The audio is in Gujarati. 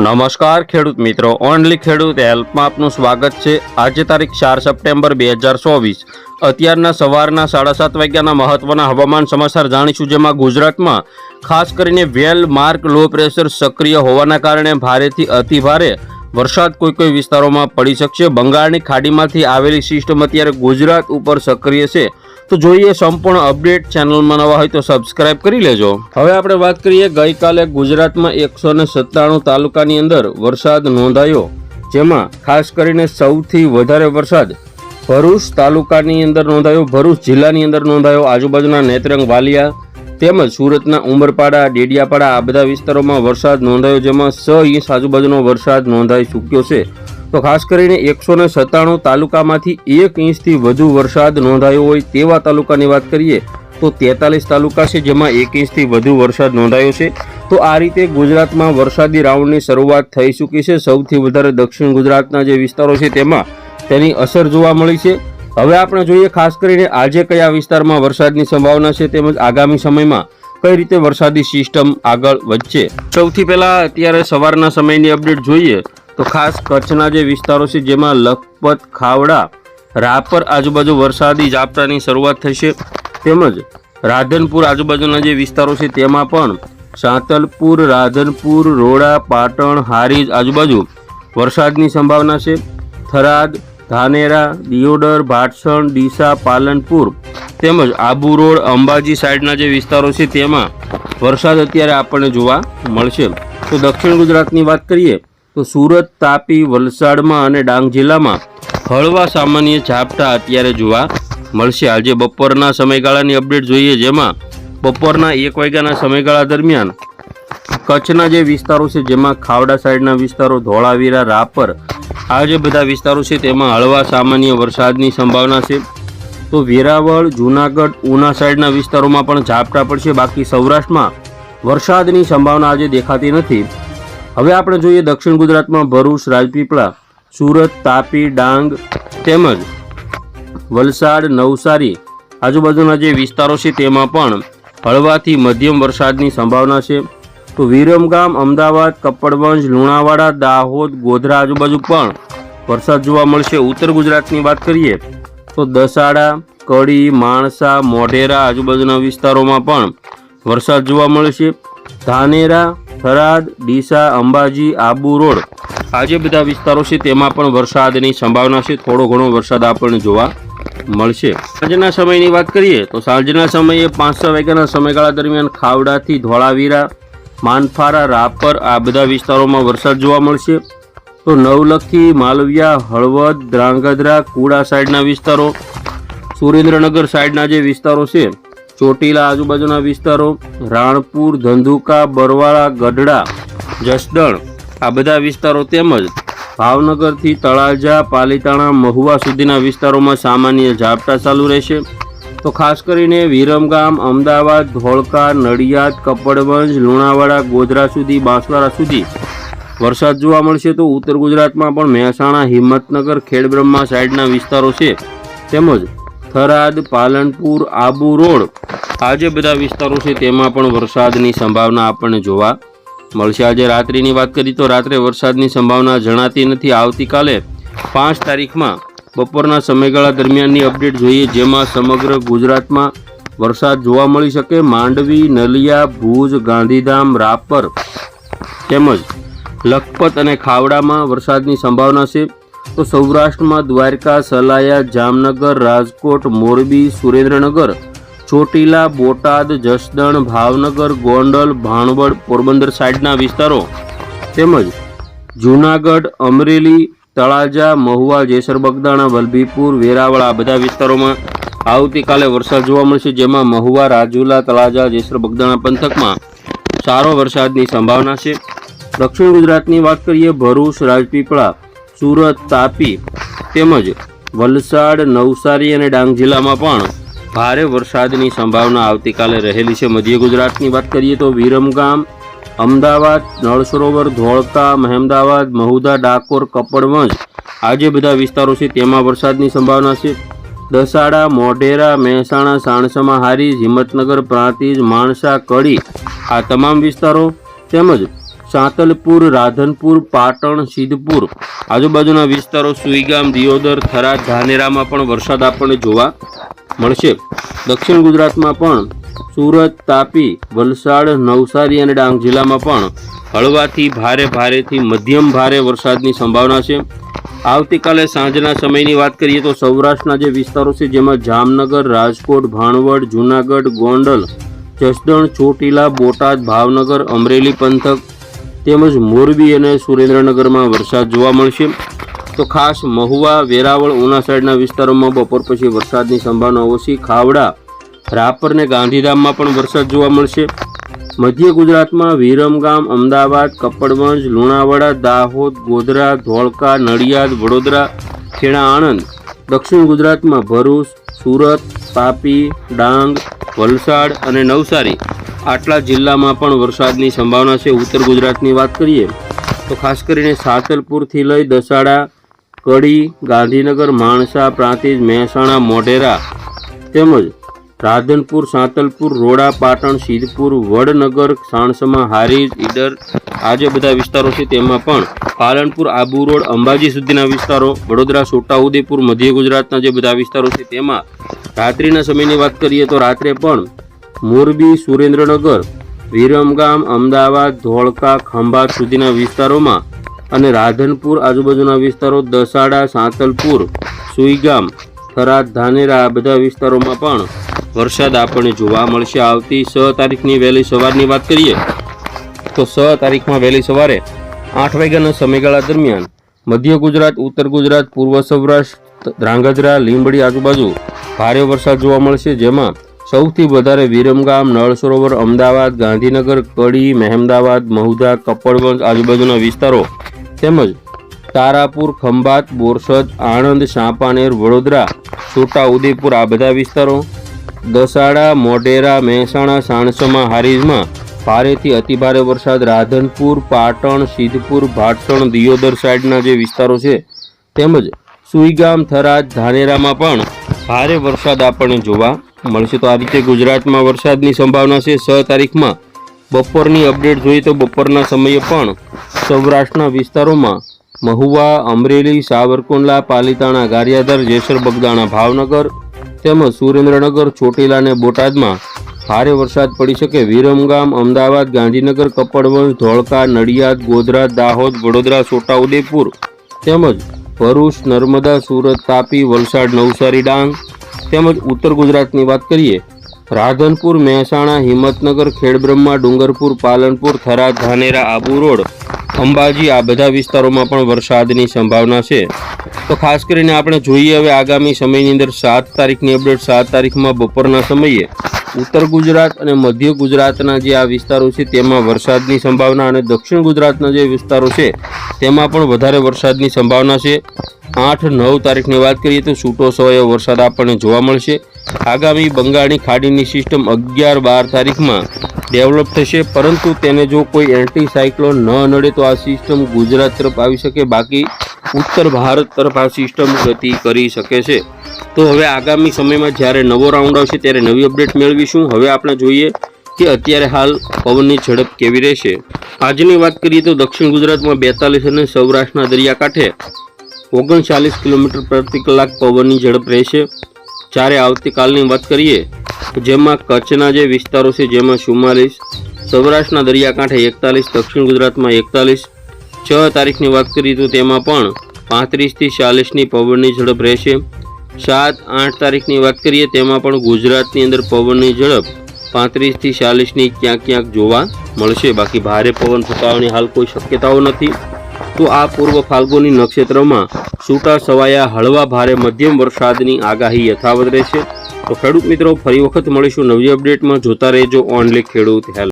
નમસ્કાર ખેડૂત મિત્રો, ઓનલી ખેડૂત હેલ્પમાં આપનું સ્વાગત છે. આજે તારીખ ચાર સપ્ટેમ્બર બે હજાર ચોવીસ. અત્યારના સવારના સાડા સાત વાગ્યાના મહત્વના હવામાન સમાચાર જાણીશું, જેમાં ગુજરાતમાં ખાસ કરીને વેલ માર્ક લો પ્રેશર સક્રિય હોવાના કારણે ભારેથી અતિ ભારે વરસાદ કોઈ કોઈ વિસ્તારોમાં પડી શકશે. બંગાળની ખાડીમાંથી આવેલી સિસ્ટમ અત્યારે ગુજરાત ઉપર સક્રિય છે. તો જોઈએ સંપૂર્ણ અપડેટ ચેનલમાં નવા હોય તો સબસ્ક્રાઇબ કરી લેજો. હવે આપણે વાત કરીએ ગઈકાલે ગુજરાતમાં એકસો ને સત્તાણું તાલુકાની અંદર વરસાદ નોંધાયો, જેમાં ખાસ કરીને સૌથી વધારે વરસાદ ભરૂચ તાલુકાની અંદર નોંધાયો, ભરૂચ જિલ્લાની અંદર નોંધાયો, આજુબાજુના નેત્રંગ વાલિયા તેમજ સુરતના ઉમરપાડા, ડેડિયાપાડા આ બધા વિસ્તારોમાં વરસાદ નોંધાયો, જેમાં સ ઇંચ આજુબાજુનો વરસાદ નોંધાઈ ચૂક્યો છે. તો ખાસ કરીને એકસો ને સત્તાણું તાલુકામાંથી એક ઇંચથી વધુ વરસાદ નોંધાયો હોય તેવા તાલુકાની વાત કરીએ, તો તેતાલીસ તાલુકા છે જેમાં એક ઇંચથી વધુ વરસાદ નોંધાયો છે. તો આ રીતે ગુજરાતમાં વરસાદી રાઉન્ડની શરૂઆત થઈ ચૂકી છે. સૌથી વધારે દક્ષિણ ગુજરાતના જે વિસ્તારો છે તેમાં તેની અસર જોવા મળી છે. હવે આપણે જોઈએ ખાસ કરીને આજે કયા વિસ્તારમાં વરસાદની સંભાવના છે તેમજ આગામી સમયમાં કઈ રીતે વરસાદી સિસ્ટમ આગળ વધશે. સૌથી પહેલા અત્યારે સવારના સમયની અપડેટ જોઈએ તો ખાસ કચ્છના જે વિસ્તારો છે, જેમાં લખપત, ખાવડા, રાપર આજુબાજુ વરસાદી ઝાપટાની શરૂઆત થશે તેમજ રાધનપુર આજુબાજુના જે વિસ્તારો છે, તેમાં પણ સાંતલપુર, રાધનપુર, રોડા, પાટણ, હારીજ આજુબાજુ વરસાદની સંભાવના છે. થરાદ, ધાનેરા, દિયોદર, ભાટસણ, ડીસા, પાલનપુર તેમજ આબુ રોડ, અંબાજી સાઈડના જે વિસ્તારો છે, તેમાં વરસાદ અત્યારે આપણને જોવા મળશે. તો દક્ષિણ ગુજરાતની વાત કરીએ તો સુરત, તાપી, વલસાડમાં અને ડાંગ જિલ્લામાં હળવા સામાન્ય ઝાપટા અત્યારે જોવા મળશે. આજે બપોરના સમયગાળાની અપડેટ જોઈએ, જેમાં બપોરના એક વાગ્યાના સમયગાળા દરમિયાન કચ્છના જે વિસ્તારો છે, જેમાં ખાવડા સાઈડના વિસ્તારો, ધોળાવીરા, રાપર, આ જે બધા વિસ્તારો છે, તેમાં હળવા સામાન્ય વરસાદની સંભાવના છે. તો વેરાવળ, જૂનાગઢ, ઉના સાઈડના વિસ્તારોમાં પણ ઝાપટા પડશે. બાકી સૌરાષ્ટ્રમાં વરસાદની સંભાવના આજે દેખાતી નથી. હવે આપણે જોઈએ દક્ષિણ ગુજરાતમાં ભરૂચ, રાજપીપળા, સુરત, તાપી, ડાંગ તેમજ વલસાડ, નવસારી આજુબાજુના જે વિસ્તારો છે તેમાં પણ હળવાથી મધ્યમ વરસાદની સંભાવના છે. તો વિરમગામ, અમદાવાદ, કપડવંજ, લુણાવાડા, દાહોદ, ગોધરા આજુબાજુ પણ વરસાદ જોવા મળશે. ઉત્તર ગુજરાતની વાત કરીએ તો દસાડા, કડી, માણસા, મોઢેરા આજુબાજુના વિસ્તારોમાં પણ વરસાદ જોવા મળશે. ધાનેરા થરાદ, ડીસા, અંબાજી, આબુ રોડ. આ જે બધા વિસ્તારો છે તેમાં પણ વરસાદની સંભાવના છે. થોડો ઘણો વરસાદ આપણને જોવા મળશે. સાંજના સમયની વાત કરીએ તો સાંજના સમયે પાંચ છ વાગ્યાના સમયગાળા દરમિયાન ખાવડાથી ધોળાવીરા, માનફારા, રાપર આ બધા વિસ્તારોમાં વરસાદ જોવા મળશે. તો નવલખી, માલવિયા, હળવદ, ધ્રાંગધ્રા, કુડા સાઈડના વિસ્તારો, સુરેન્દ્રનગર સાઈડના જે વિસ્તારો છે ચોટીલા આજુબાજુના વિસ્તારો, રાણપુર, ધંધુકા, બરવાળા, ગઢડા, જસદણ, આ બધા વિસ્તારો તેમજ ભાવનગરથી તળાજા, પાલીતાણા, મહુવા સુધીના વિસ્તારોમાં સામાન્ય ઝાપટા ચાલુ રહેશે. તો ખાસ કરીને વિરમગામ, અમદાવાદ, ધોળકા, નડિયાદ, કપડવંજ, લુણાવાડા, ગોધરા સુધી, બાંસવાડા સુધી વરસાદ જોવા મળશે તો ઉત્તર ગુજરાતમાં પણ મહેસાણા, હિંમતનગર, ખેડબ્રહ્મા સાઈડના વિસ્તારો છે. તેમજ થરાદ, પાલનપુર, આબુ રોડ. આ જે બધા વિસ્તારો છે તેમાં પણ વરસાદની સંભાવના આપણને જોવા મળશે. આજે રાત્રિની વાત કરી તો રાત્રે વરસાદની સંભાવના જણાતી નથી. આવતીકાલે પાંચ તારીખમાં બપોરના સમયગાળા દરમિયાનની અપડેટ જોઈએ, જેમાં સમગ્ર ગુજરાતમાં વરસાદ જોવા મળી શકે. માંડવી, નલિયા, ભુજ, ગાંધીધામ, રાપર તેમજ લખપત અને ખાવડામાં વરસાદની સંભાવના છે. તો સૌરાષ્ટ્રમાં દ્વારકા, સલાયા, જામનગર, રાજકોટ, મોરબી, સુરેન્દ્રનગર, ચોટીલા, બોટાદ, જસદણ, ભાવનગર, ગોંડલ, ભાણવડ, પોરબંદર સાઈડના વિસ્તારો. તેમજ જૂનાગઢ, અમરેલી, તળાજા, મહુવા, જેસર, બગદાણા, વલભીપુર, વેરાવળ આ બધા વિસ્તારોમાં આવતીકાલે વરસાદ જોવા મળશે, જેમાં મહુવા, રાજુલા, તળાજા, જેસર, બગદાણા પંથકમાં સારો વરસાદની સંભાવના છે. દક્ષિણ ગુજરાતની વાત કરીએ, ભરૂચ, રાજપીપળા સુરત, તાપી તેમજ વલસાડ, નવસારી અને ડાંગ જિલ્લામાં પણ ભારે વરસાદની સંભાવના આવતીકાલે રહેલી છે. મધ્ય ગુજરાતની વાત કરીએ તો વિરમગામ અમદાવાદ નળ સરોવર ધોળકા, મહેમદાવાદ મહુધા ડાકોર, કપડવંજ આ જે બધા વિસ્તારો છે તેમાં વરસાદની સંભાવના છે. દસાડા, મોઢેરા, મહેસાણા, સાણસમા હારીજ, હિંમતનગર, પ્રાંતિજ, માણસા, કડી આ તમામ વિસ્તારો તેમજ સાંતલપુર, રાધનપુર, પાટણ, સિદ્ધપુર. આજુબાજુના વિસ્તારો સુઈગામ, દિયોદર, થરાદ, ધાનેરામાં પણ વરસાદ આપણને જોવા મળશે. દક્ષિણ ગુજરાતમાં પણ સુરત, તાપી, વલસાડ, નવસારી અને ડાંગ જિલ્લામાં પણ હળવાથી ભારે ભારેથી મધ્યમ ભારે વરસાદની સંભાવના છે. આવતીકાલે સાંજના સમયની વાત કરીએ તો સૌરાષ્ટ્રના જે વિસ્તારો છે, જેમાં જામનગર, રાજકોટ, ભાણવડ, જૂનાગઢ, ગોંડલ, જસદણ, ચોટીલા, બોટાદ, ભાવનગર, અમરેલી પંથક તેમજ મોરબી અને સુરેન્દ્રનગરમાં વરસાદ જોવા મળશે. તો ખાસ મહુવા, વેરાવળ, ઉના સાઈડના વિસ્તારોમાં બપોર પછી વરસાદની સંભાવના ઓછી. ખાવડા, રાપર ને ગાંધીધામમાં પણ વરસાદ જોવા મળશે. મધ્ય ગુજરાતમાં વિરમગામ, અમદાવાદ, કપડવંજ, લુણાવાડા, દાહોદ, ગોધરા, ધોળકા, નડિયાદ, વડોદરા, ખેડા, આણંદ. દક્ષિણ ગુજરાતમાં ભરૂચ, સુરત, તાપી, ડાંગ, વલસાડ અને નવસારી. આટલા જિલ્લામાં પણ વરસાદની સંભાવના છે. ઉત્તર ગુજરાતની વાત કરીએ, તો ખાસ કરીને સાતલપુરથી લઈ દસાડા, કડી, ગાંધીનગર, માણસા, પ્રાંતિજ, મહેસાણા, મોઢેરા તેમજ રાધનપુર, સાંતલપુર, રોડા, પાટણ સિદ્ધપુર વડનગર, સાણસમા, હારીજ, ઈડર આ જે બધા વિસ્તારો છે તેમાં પણ પાલનપુર, આબુ રોડ, અંબાજી સુધીના વિસ્તારો, વડોદરા, છોટાઉદેપુર, મધ્ય ગુજરાતના જે બધા વિસ્તારો છે તેમાં રાત્રિના સમયની વાત કરીએ તો રાત્રે પણ મોરબી, સુરેન્દ્રનગર, વિરમગામ, અમદાવાદ, ધોળકા, ખંભાત સુધીના વિસ્તારોમાં અને રાધનપુર આજુબાજુના વિસ્તારો દસાડા, સાંતલપુર, સુઈગામ, થરાદ, ધાનેરા આ બધા વિસ્તારોમાં પણ વરસાદ આપણને જોવા મળશે. આવતી છ તારીખની વહેલી સવારની વાત કરીએ તો છ તારીખમાં વહેલી સવારે આઠ વાગ્યાના સમયગાળા દરમિયાન મધ્ય ગુજરાત, ઉત્તર ગુજરાત, પૂર્વ સૌરાષ્ટ્ર, ધ્રાંગધ્રા, લીંબડી આજુબાજુ ભારે વરસાદ જોવા મળશે, જેમાં સૌથી વધારે વિરમગામ, નળ સરોવર, અમદાવાદ, ગાંધીનગર, કડી, મહેમદાવાદ, મહુધા, કપડવંજ આજુબાજુના વિસ્તારો તેમજ તારાપુર, ખંભાત, બોરસદ, આણંદ, સાંપાનેર, વડોદરા, છોટા ઉદેપુર આ બધા વિસ્તારો દસાડા, મોઢેરા, મહેસાણા, સાણસમા, હારીજમાં ભારેથી અતિભારે વરસાદ રાધનપુર, પાટણ, સિદ્ધપુર, ભાટસણ, દિયોદર સાઈડના જે વિસ્તારો છે તેમજ સુઈગામ, થરાદ, ધાનેરામાં પણ ભારે વરસાદ આપણને જોવા મળશે તો આ રીતે ગુજરાતમાં વરસાદની સંભાવના છે. છ તારીખમાં બપોરની અપડેટ જોઈએ તો બપોરના સમયે પણ સૌરાષ્ટ્રના વિસ્તારોમાં મહુવા, અમરેલી, સાવરકુંડલા, પાલીતાણા ગારિયાદર જેસર, બગદાણા, ભાવનગર તેમજ સુરેન્દ્રનગર, ચોટીલા અને બોટાદમાં ભારે વરસાદ પડી શકે. વિરમગામ, અમદાવાદ, ગાંધીનગર, કપડવંજ, ધોળકા, નડિયાદ, ગોધરા, દાહોદ, વડોદરા છોટાઉદેપુર તેમજ ભરૂચ, નર્મદા, સુરત, તાપી, વલસાડ, નવસારી, ડાંગ તેમજ ઉત્તર ગુજરાતની વાત કરીએ, રાધનપુર, મહેસાણા, હિંમતનગર, ખેડબ્રહ્મા, ડુંગરપુર, પાલનપુર થરા ધાનેરા, આબુ રોડ, અંબાજી, આ બધા વિસ્તારોમાં પણ વરસાદની સંભાવના છે. તો ખાસ કરીને આપણે જોઈએ હવે આગામી સમયની અંદર સાત તારીખની અપડેટ, સાત તારીખમાં બપોરના સમયે ઉત્તર ગુજરાત અને મધ્ય ગુજરાતના જે આ વિસ્તારો છે, તેમાં વરસાદની સંભાવના અને દક્ષિણ ગુજરાતના જે વિસ્તારો છે, તેમાં પણ વધારે વરસાદની સંભાવના છે. આઠ નવ તારીખની વાત કરીએ તો છૂટો છવાયો વરસાદ આપણને જોવા મળશે. આગામી બંગાળની ખાડીની સિસ્ટમ અગિયાર બાર તારીખમાં ડેવલપ થશે, પરંતુ તેને જો કોઈ એન્ટી સાયક્લોન ન નડે તો આ સિસ્ટમ ગુજરાત તરફ આવી શકે, બાકી ઉત્તર ભારત તરફ આ સિસ્ટમ ગતિ કરી શકે છે. તો હવે આગામી સમયમાં જ્યારે નવો રાઉન્ડ આવશે ત્યારે નવી અપડેટ મેળવીશું. હવે આપણે જોઈએ કે અત્યારે હાલ પવનની ઝડપ કેવી રહેશે. આજની વાત કરીએ તો દક્ષિણ ગુજરાતમાં બેતાલીસ અને સૌરાષ્ટ્રના દરિયાકાંઠે ઓગણચાલીસ કિલોમીટર પ્રતિ કલાક પવનની ઝડપ રહેશે. જ્યારે આવતીકાલની વાત કરીએ જેમાં કચ્છના જે વિસ્તારો છે, જેમાં ચુમ્માલીસ, સૌરાષ્ટ્રના દરિયાકાંઠે એકતાલીસ, દક્ષિણ ગુજરાતમાં એકતાલીસ. છ તારીખની વાત કરીએ તો તેમાં પણ પાંત્રીસથી ચાલીસની પવનની ઝડપ રહેશે. સાત, આઠ તારીખની વાત કરીએ, તેમાં પણ ગુજરાતની અંદર પવનની ઝડપ પાંત્રીસથી ચાલીસની ક્યાંક ક્યાંક જોવા મળશે. બાકી ભારે પવન ફૂંકાવાની હાલ કોઈ શક્યતાઓ નથી. તો આ પૂર્વ ફાલ્ગુની નક્ષત્રમાં છૂટા છવાયા હળવા ભારે મધ્યમ વરસાદની આગાહી યથાવત રહેશે. તો ખેડૂત મિત્રો ફરી વખત મળીશું નવી અપડેટમાં જોતા રહેજો. ઓનલી ખેડૂત હેલ્પ